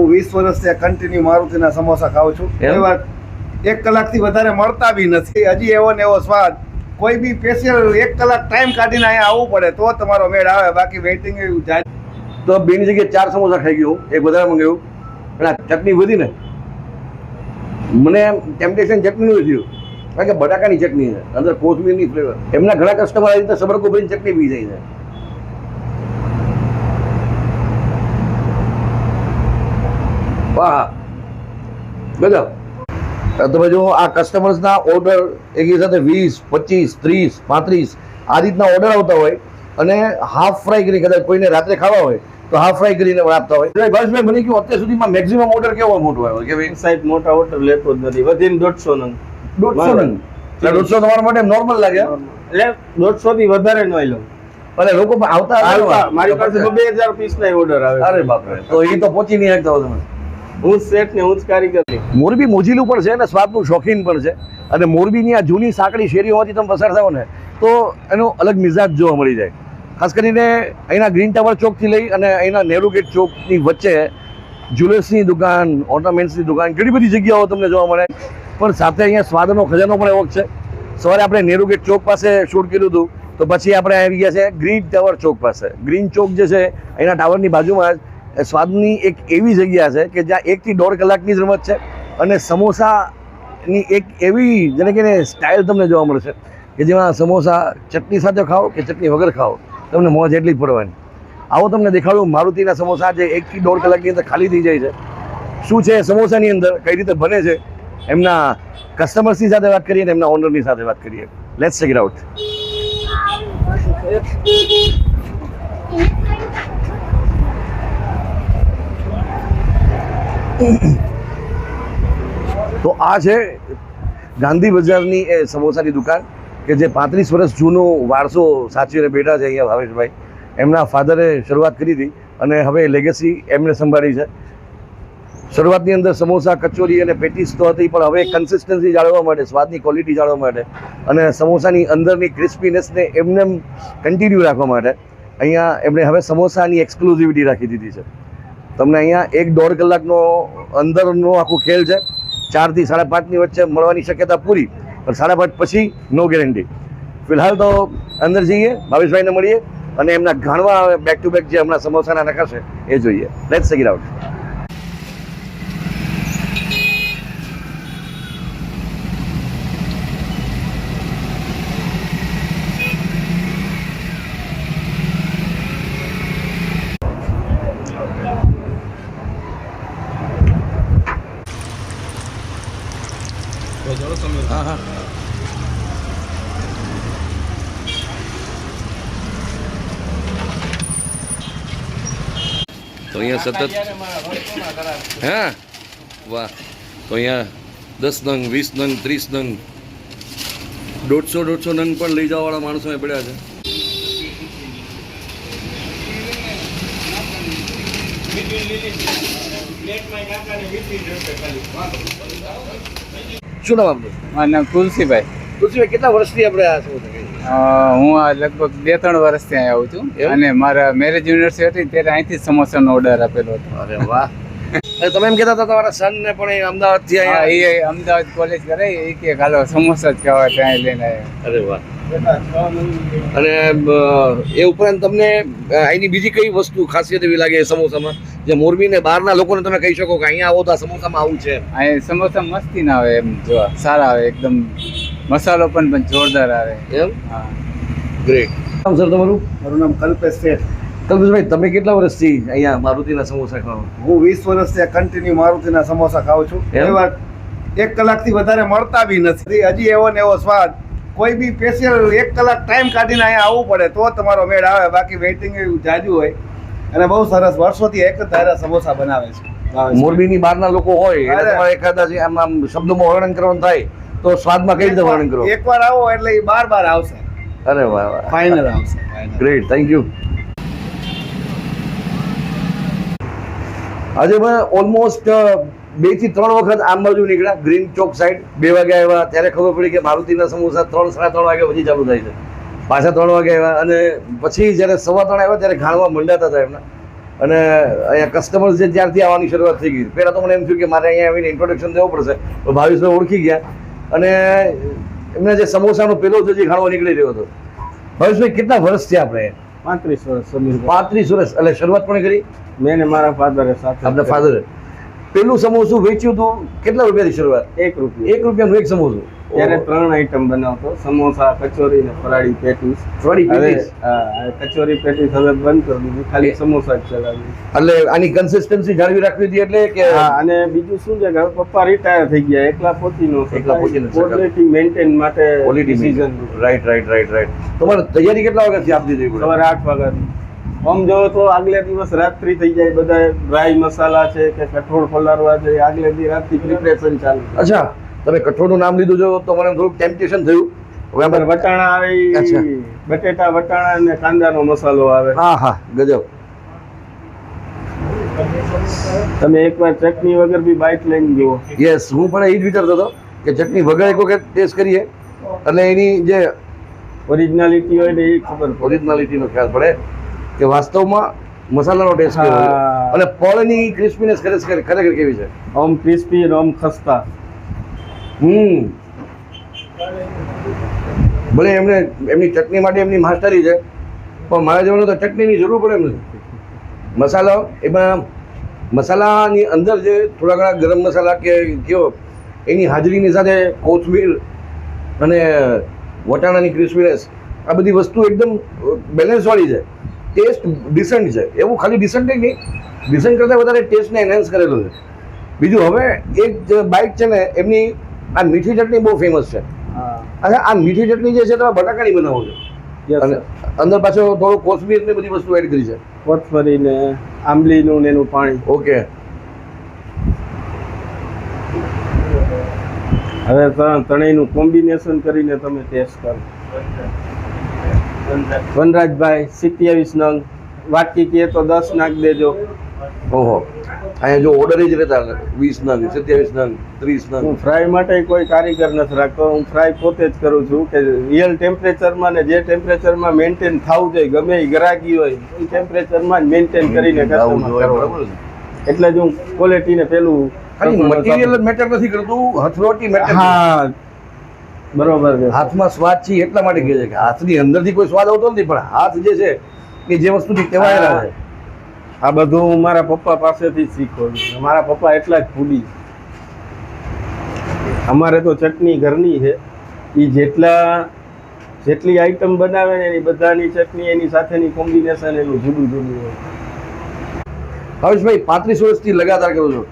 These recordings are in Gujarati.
હું વીસ વર્ષથી કન્ટિન્યુ મારુતિના સમોસા ખાઉં છું. એમ? એ વાત એક કલાકથી વધારે મળતા બી નથી. હજી એવો ને એવો સ્વાદ. કોઈ બી સ્પેશિયલ એક કલાક ટાઈમ કાઢીને અહીંયા આવવું પડે તો તમારો મેળ આવે. બાકી વેઇટિંગ એવું જાય. તો બેની જગ્યાએ ચાર સમોસા ખાઈ ગયો. એક વધારે મંગાવ્યું. પણ આ ચટણી વધી ને. મને ટેમ્પટેશન ચટણીનું થયું કારણ કે બટાકાની ચટણી છે. અંદર કોથમીરની ફ્લેવર એમના ઘણા કસ્ટમર આવી રીતે સબરકો ભરીને ચટણી પી જાય છે. ગજબ. તમે જો આ કસ્ટમર્સના ઓર્ડર એકી સાથે વીસ પચીસ ત્રીસ પાંત્રીસ આ રીતના ઓર્ડર આવતા હોય અને હાફ ફ્રાય કરી કદાચ કોઈને રાત્રે ખાવા હોય તો હાફ ફ્રાય કરીને આપતા હોય. ભાઈ મને કહ્યું અત્યાર સુધીમાં મેક્સિમમ ઓર્ડર કેવો મોટો આવ્યો કે ભાઈ? સાઈડ મોટા ઓર્ડર લેતો જ નથી. વધીને દોઢસો નંગ. દોઢસો નંગ. એટલે દોઢસો તમારા માટે નોર્મલ લાગે એટલે દોઢસો થી વધારે ન લઉં અને લોકો આવતા મારી પાસે બે હજાર પીસ ના ઓર્ડર આવે. અરે બાપરે તો એ તો પહોંચી નહીં શકતા તમે. હું શેઠ ને મોરબી મોજીલું પણ છે અને સ્વાદનું શોખીન પણ છે. અને મોરબીની આ જૂની સાંકડી હોવાથી તમે પસાર થાઓ ને, તો એનો અલગ મિજાજ જોવા મળી જાય. ખાસ કરીને અહીંના ગ્રીન ટાવર ચોકથી લઈ અને અહીંના નેહરુ ગેટ ચોકની વચ્ચે જ્વેલર્સની દુકાન, ઓર્નામેન્ટ્સની દુકાન, ઘણી બધી જગ્યાઓ તમને જોવા મળે. પણ સાથે અહીંયા સ્વાદનો ખજાનો પણ એવો છે. સવારે આપણે નેહરુ ગેટ ચોક પાસે શૂટ કર્યું હતું, તો પછી આપણે આવી ગયા છે ગ્રીન ટાવર ચોક પાસે. ગ્રીન ચોક જે છે, અહીંના ટાવરની બાજુમાં જ સ્વાદની એક એવી જગ્યા છે કે જ્યાં એકથી દોઢ કલાકની જ રમત છે અને સમોસાની એક એવી, જેને કે સ્ટાઇલ તમને જોવા મળશે કે જેમાં સમોસા ચટણી સાથે ખાઓ કે ચટણી વગર ખાઓ, તમને મોજ એટલી જ પડવાની. આવો તમને દેખાડું, મારુતિના સમોસા જે એકથી દોઢ કલાકની અંદર ખાલી થઈ જાય છે. શું છે સમોસાની અંદર? કઈ રીતે બને છે? એમના કસ્ટમર્સની સાથે વાત કરીએ અને એમના ઓનરની સાથે વાત કરીએ. લેટ્સ ચેક આઉટ તો આ છે ગાંધી બજારની એ સમોસાની દુકાન કે જે પાંત્રીસ વર્ષ જૂનો વારસો સાચવીને બેઠા છે અહીંયા ભાવેશભાઈ. એમના ફાધરે શરૂઆત કરી હતી અને હવે લેગેસી એમને સંભાળી છે. શરૂઆતની અંદર સમોસા, કચોરી અને પેટીસ તો હતી, પણ હવે કન્સિસ્ટન્સી જાળવવા માટે, સ્વાદની ક્વોલિટી જાળવવા માટે અને સમોસાની અંદરની ક્રિસ્પીનેસને એમને કન્ટિન્યુ રાખવા માટે અહીંયા એમણે હવે સમોસાની એક્સક્લુઝિવિટી રાખી દીધી છે. તમને અહીંયા એક દોઢ કલાકનો અંદરનો આખું ખેલ છે. ચારથી સાડા પાંચની વચ્ચે મળવાની શક્યતા પૂરી, પણ સાડા પાંચ પછી નો ગેરંટી ફિલહાલ તો અંદર જઈએ, ભાવેશભાઈને મળીએ અને એમના ઘણવા બેક ટુ બેક જે હમણાં સમોસાના નખાશે એ જોઈએ. લેટ્સ ચેક આઉટ હા હા તો અહીંયા સતત હા? વાહ. તો અહીંયા દસ નંગ વીસ નંગ ત્રીસ નંગ દોઢસો દોઢસો નંગ પણ લઈ જવાવાળા માણસો અહીં પડ્યા છે. શું નામ આપનું? મારું નામ તુલસીભાઈ. તુલસીભાઈ કેટલા વર્ષથી આપણે આ શું હું આ લગભગ બે ત્રણ વર્ષથી અહીંયા આવું છું? અને મારા મેરેજ યુનિવર્સિટી ત્યારે અહીંથી જ સમોસાનો ઓર્ડર આપેલો હતો. અરે વાહ. તમે એમ કહેતા હતા તમારા સનને પણ અમદાવાદથી અહીંયા એ અમદાવાદ કોલેજ કરે એ કે હાલો સમોસા જ ખાવા ત્યાં લઈને આવ્યા. અરે વાહ. અને એ ઉપરાંત તમને અહીંની બીજી કઈ વસ્તુ ખાસિયત એવી લાગે સમોસામાં? જે મોરબી ને બહારના લોકોને તમે કહી શકો કે અહીંયા આવો તો સમોસામાં આવું છે અહીં સમોસા મસ્તી ના આવે એમ જોવા સારા આવે એકદમ મસાલો પણ પણ જોરદાર આવે. એમ? હા. ગ્રેટ સર તમારું? મારું નામ કલ્પેશ શેઠ. કલ્પેશભાઈ તમે કેટલા વર્ષથી અહીંયા મારુતિના સમોસા ખાઓ? હું વીસ વર્ષથી કન્ટિન્યુ મારુતિના સમોસા ખાઉં છું? એ વાત એક કલાકથી વધારે મળતા બી નથી. હજી એવો ને એવો સ્વાદ. કોઈ બી સ્પેશિયલ એક કલાક ટાઈમ કાઢીને અહીંયા આવવું પડે તો તમારો મેળ આવે. બાકી વેઇટિંગ એવું જાજુ હોય. અને બહુ સરસ વર્ષોથી એક જ ધારા સમોસા બનાવે છે. મોરબીની બહારના લોકો હોય એટલે અરે. તમારે એખાદા આમ આમ શબ્દોમાં વર્ણન કરવાનું થાય. તો સ્વાદમાં કઈ રીતે વર્ણન કરો? એકવાર આવો એટલે એ બાર બાર આવશે. અરે વાહ વાહ. ફાઇનલ આવશે ગ્રેટ થેન્ક યુ આજે મેં ઓલમોસ્ટ બેથી ત્રણ વખત આમ બાજુ નીકળ્યા ગ્રીન ચોક સાઈડ બે વાગે આવ્યા ત્યારે ખબર પડી કે મારુતિના સમોસા ત્રણ સાડા ત્રણ વાગે પછી ચાલુ થાય છે. પાછા ત્રણ વાગે આવ્યા અને પછી જ્યારે સવા ત્રણ આવ્યા ત્યારે ઘાણવા મંડાતા હતા એમના. અને અહીંયા કસ્ટમર જે ત્યારથી આવવાની શરૂઆત થઈ ગઈ. પહેલાં તો મને એમ થયું કે મારે અહીંયા આવીને ઇન્ટ્રોડક્શન દેવું પડશે. તો ભાવેશભાઈ ઓળખી ગયા. અને એમને જે સમોસાનો પેલો છે જે ખાણો નીકળી રહ્યો હતો. ભાવેશભાઈ કેટલા વર્ષ થયા આપણે? પાંત્રીસ વર્ષ પાંત્રીસ વર્ષ એટલે શરૂઆત પણ કરી? મેં ને મારા ફાધરે સાથે આપણા ફાધર પેલું સમોસું વેચ્યું હતું? કેટલા રૂપિયાની શરૂઆત? એક રૂપિયા. એક રૂપિયાનું એક સમોસું ત્યારે ત્રણ આઈટમ બનાવતો. સમોસા કચોરી ને ફરાળી પેટીસ. ફરાળી પેટીસ? કચોરી પેટીસ હવે બંધ કરી દીધી. ખાલી સમોસા જ ચલાવી. એટલે આની કન્સિસ્ટન્સી જાળવી રાખવી હતી એટલે કે અને બીજું શું છે કે પપ્પા રિટાયર થઈ ગયા એકલા પોતી નો એકલા પોતી ક્વોલિટી મેન્ટેન માટે quality decision right right right right તમારે તૈયારી કેટલા વાગ્યાથી આપી દીધી સવારે આઠ વાગ્યાથી. આમ જો તો આગલે દિવસ રાત્રિ થઈ જાય બધા ડ્રાય મસાલા છે કે કઠોળ પલાળવા છે આગલે દી રાતથી પ્રિપરેશન ચાલુ. અચ્છા તમે કઠોળનું નામ લીધું જો તો મને થોડુંક ટેમ્પટેશન થયું. હવે આપણે વટાણા આવે બટેટા વટાણા અને કાંદાનો મસાલો આવે. હા હા ગજબ. તમે એકવાર ચટણી વગર બી બાઈટ લઈને જુઓ. યસ હું પણ એ જ વિચારતો હતો કે ચટણી વગર એક વખત ટેસ્ટ કરીએ. અને એની જે ઓરિજિનાલિટી હોય ને એ ખબર ઓરિજિનાલિટીનો ખ્યાલ પડે. કે વાસ્તવમાં મસાલાનો ટેસ્ટ કેવો છે? અને પળની ક્રિસ્પીનેસ ખરેખર ખરેખર કેવી છે? ઓમ ક્રિસ્પી અને ઓમ ખસ્તા. હમ. ભલે એમને એમની ચટણી માટે એમની માસ્ટરી છે પણ મારા જવાનું તો ચટણીની જરૂર પડે એમ મસાલો એમાં મસાલાની અંદર જે થોડા ઘણા ગરમ મસાલા કે કયો એની હાજરીની સાથે કોથમીર અને વટાણાની ક્રિસ્પીનેસ આ બધી વસ્તુ એકદમ બેલેન્સવાળી છે. ટેસ્ટ ડિસન્ટ છે. એવું ખાલી ડિસન્ટ નહીં ડિસન્ટ કરતાં વધારે ટેસ્ટને એનહેન્સ કરેલું છે. બીજું હવે એક જે બાઇક છે ને એમની આ મીઠી ચટણી બહુ ફેમસ છે. અને આ મીઠી ચટણી જે છે તમે બટાકાની બનાવો છો. અને અંદર પાછો થોડું કોથમીર ને બધી વસ્તુ એડ કરી છે. કોથમરી ને આંબલીનું ને એનું પાણી. ઓકે. હવે ત્રણ ત્રણેયનું કોમ્બિનેશન કરીને તમે ટેસ્ટ કરો. વનરાજભાઈ સિત્યાવીસ નંગ વાટકી કહે તો દસ નાખ દેજો. ઓહો. અહીંયા જો ઓર્ડર જ રહેતા વીસ નંગ સત્યાવીસ નંગ ત્રીસ નંગ હું ફ્રાય માટે કોઈ કારીગર નથી રાખતો. હું ફ્રાય પોતે જ કરું છું કે રિયલ ટેમ્પરેચરમાં ને જે ટેમ્પરેચરમાં મેન્ટેન થવું જોઈએ ગમે એ ગ્રાહકી હોય એ ટેમ્પરેચરમાં જ મેન્ટેન કરીને. બરાબર છે. એટલે જ હું ક્વોલિટીને પેલું મટીરિયલ મેટર નથી કરતું હથરોટી મેટર હા બરોબર છે. હાથમાં સ્વાદ છે એટલા માટે કહે છે કે હાથની અંદરથી કોઈ સ્વાદ આવતો નથી પણ હાથ જે છે એ જે વસ્તુથી કહેવાય છે. આ બધું હું મારા પપ્પા પાસેથી જ શીખ્યો છું. મારા પપ્પા એટલા જ ફૂડી. અમારે તો ચટણી ઘરની છે. એ જેટલા જેટલી આઈટમ બનાવે ને એની બધાની ચટણી એની સાથેની કોમ્બિનેશન એનું જુદું જુદું હોય. ભાવેશભાઈ પાંત્રીસ વર્ષથી લગાતાર કરો છો.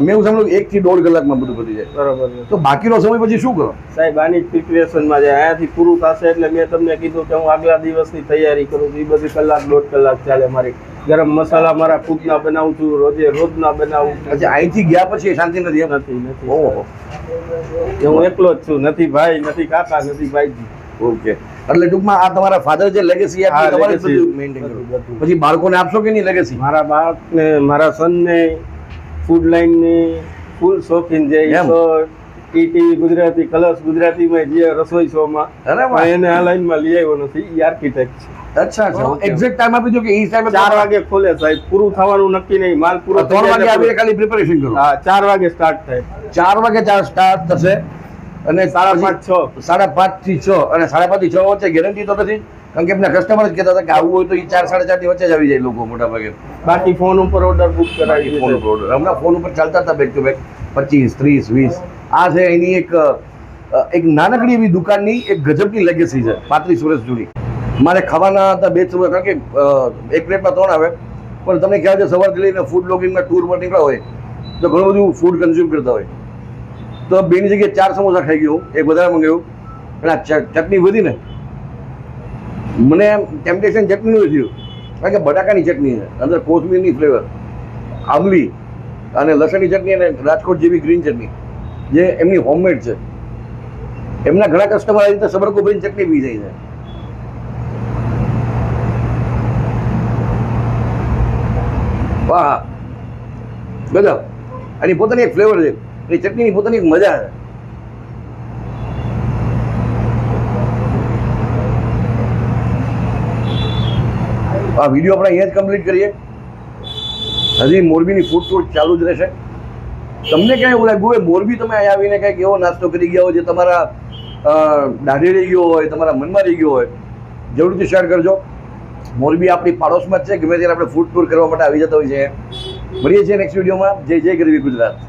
મેં એવું સાંભળ્યું એક થી દોઢ કલાકમાં બધું પતી જાય. બરાબર. તો બાકીનો સમય પછી શું કરો? સાહેબ આની પ્રિપેરેશનમાં જાય. અહીંયાથી પૂરું થશે એટલે મેં તમને કીધું કે હું આગલા દિવસની તૈયારી કરું છું. એ બધી કલાક દોઢ કલાક ચાલે મારી. ગરમ મસાલા મારા ખુદના બનાવું છું રોજે રોજના બનાવું છું. પછી અહીંથી ગયા પછી શાંતિ નથી નથી નથી. ઓહો. હું એકલો જ છું. નથી ભાઈ નથી કાકા નથી ભાઈજી. ઓકે. એટલે ટૂંકમાં આ તમારા ફાધર જે લેગેસી આપી તમારે બધું મેન્ટેન પછી બાળકોને આપશો કે નહીં લેગેસી મારા બાળકને મારા સનને ફૂડ લાઈનની ફૂલ શોખીન છે? એ ટીવી ગુજરાતી કલર્સ ગુજરાતીમાં જે રસોઈ શોમાં માં એને આ લાઈનમાં લઈ આવ્યો નથી એ આર્કિટેક્ટ છે. અચ્છા એક્ઝેક્ટ ટાઈમ આપી દો કે ઈ ટાઈમે ચાર વાગે ખોલે સાહેબ. પૂરું થવાનું નક્કી નહીં માલ પૂરો વાગે ખાલી પ્રિપેરેશન કરો. હા વાગે સ્ટાર્ટ થાય. ચાર વાગે ચાર સ્ટાર્ટ થશે અને સાડા પાંચ છ. સાડા પાંચથી છ અને સાડા પાંચથી છ વચ્ચે ગેરંટી તો નથી? કારણ કે એમના કસ્ટમર જ કહેતા હતા કે આવું હોય તો એ ચાર સાડા ચાર વચ્ચે જ આવી જાય લોકો મોટા ભાગે બાકી ફોન ઉપર ઓર્ડર બુક કરાવી ફોન ઉપર ઓર્ડર હમણાં ફોન ઉપર ચાલતા હતા બેક ટુ બેક પચીસ ત્રીસ વીસ. આ છે એની એક એક નાનકડી એવી દુકાનની એક ગજબની લેગેસી છે. પાંત્રીસ વર્ષ જૂની. મારે ખાવાના હતા બે ત્રણ કારણ કે એક પ્લેટમાં ત્રણ આવે. પણ તમને ખ્યાલ છે સવારથી લઈને ફૂડ બ્લોગિંગમાં ટૂર પર નીકળ્યા હોય તો ઘણું બધું ફૂડ કન્ઝ્યુમ કરતા હોય. તો બેની જગ્યાએ ચાર સમોસા ખાઈ ગયું એક વધારે મંગાવ્યું. પણ આ ચટણી વધી ને મને ટેમ્પટેશન ચટણીનું થયું. કારણ કે બટાકાની ચટણી છે, અંદર કોથમીરની ફ્લેવર આંબલી અને લસણની ચટણી અને રાજકોટ જેવી ગ્રીન ચટણી, જે એમની હોમમેડ છે. એમના ઘણા કસ્ટમર આવી રીતે સબરકો ભરીને ચટણી પી જાય છે. વાહ. બધા આની પોતાની એક ફ્લેવર છે. એ ચટણીની પોતાની એક મજા છે. આ વીડિયો આપણે અહીંયા જ કમ્પ્લીટ કરીએ. હજી મોરબીની ફૂડ ટૂર ચાલુ જ રહેશે. તમને ક્યાંય એવું લાગ્યું હોય, મોરબી તમે અહીંયા આવીને કંઈક એવો નાસ્તો કરી ગયા હોય, જે તમારા દાઢી રહી ગયો હોય, તમારા મનમાં રહી ગયો હોય જરૂરથી શેર કરજો. મોરબી આપણી પાડોશમાં જ છે, ગમે ત્યારે આપણે ફૂડ ટૂર કરવા માટે આવી જતા હોય છે મળીએ છીએ નેક્સ્ટ વિડીયોમાં જય જય ગરવી ગુજરાત.